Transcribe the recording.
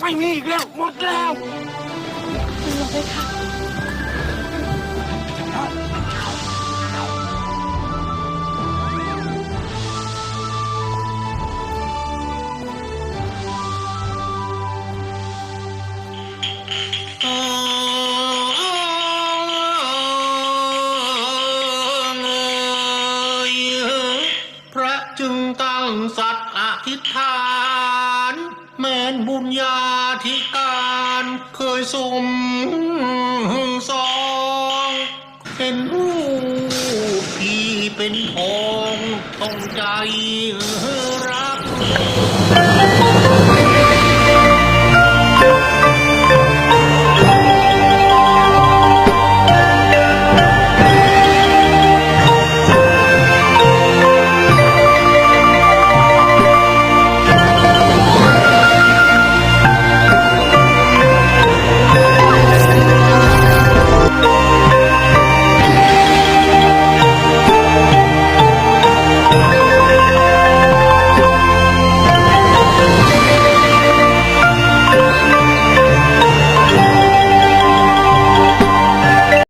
ไม่มีอีกแล้ว หมดแล้วลงไปค่ะพระจึงตั้งสัตว์อธิษฐาน นบุญญาธิการเคยสมสองเป็นรูปที่เป็นทองต้องใจ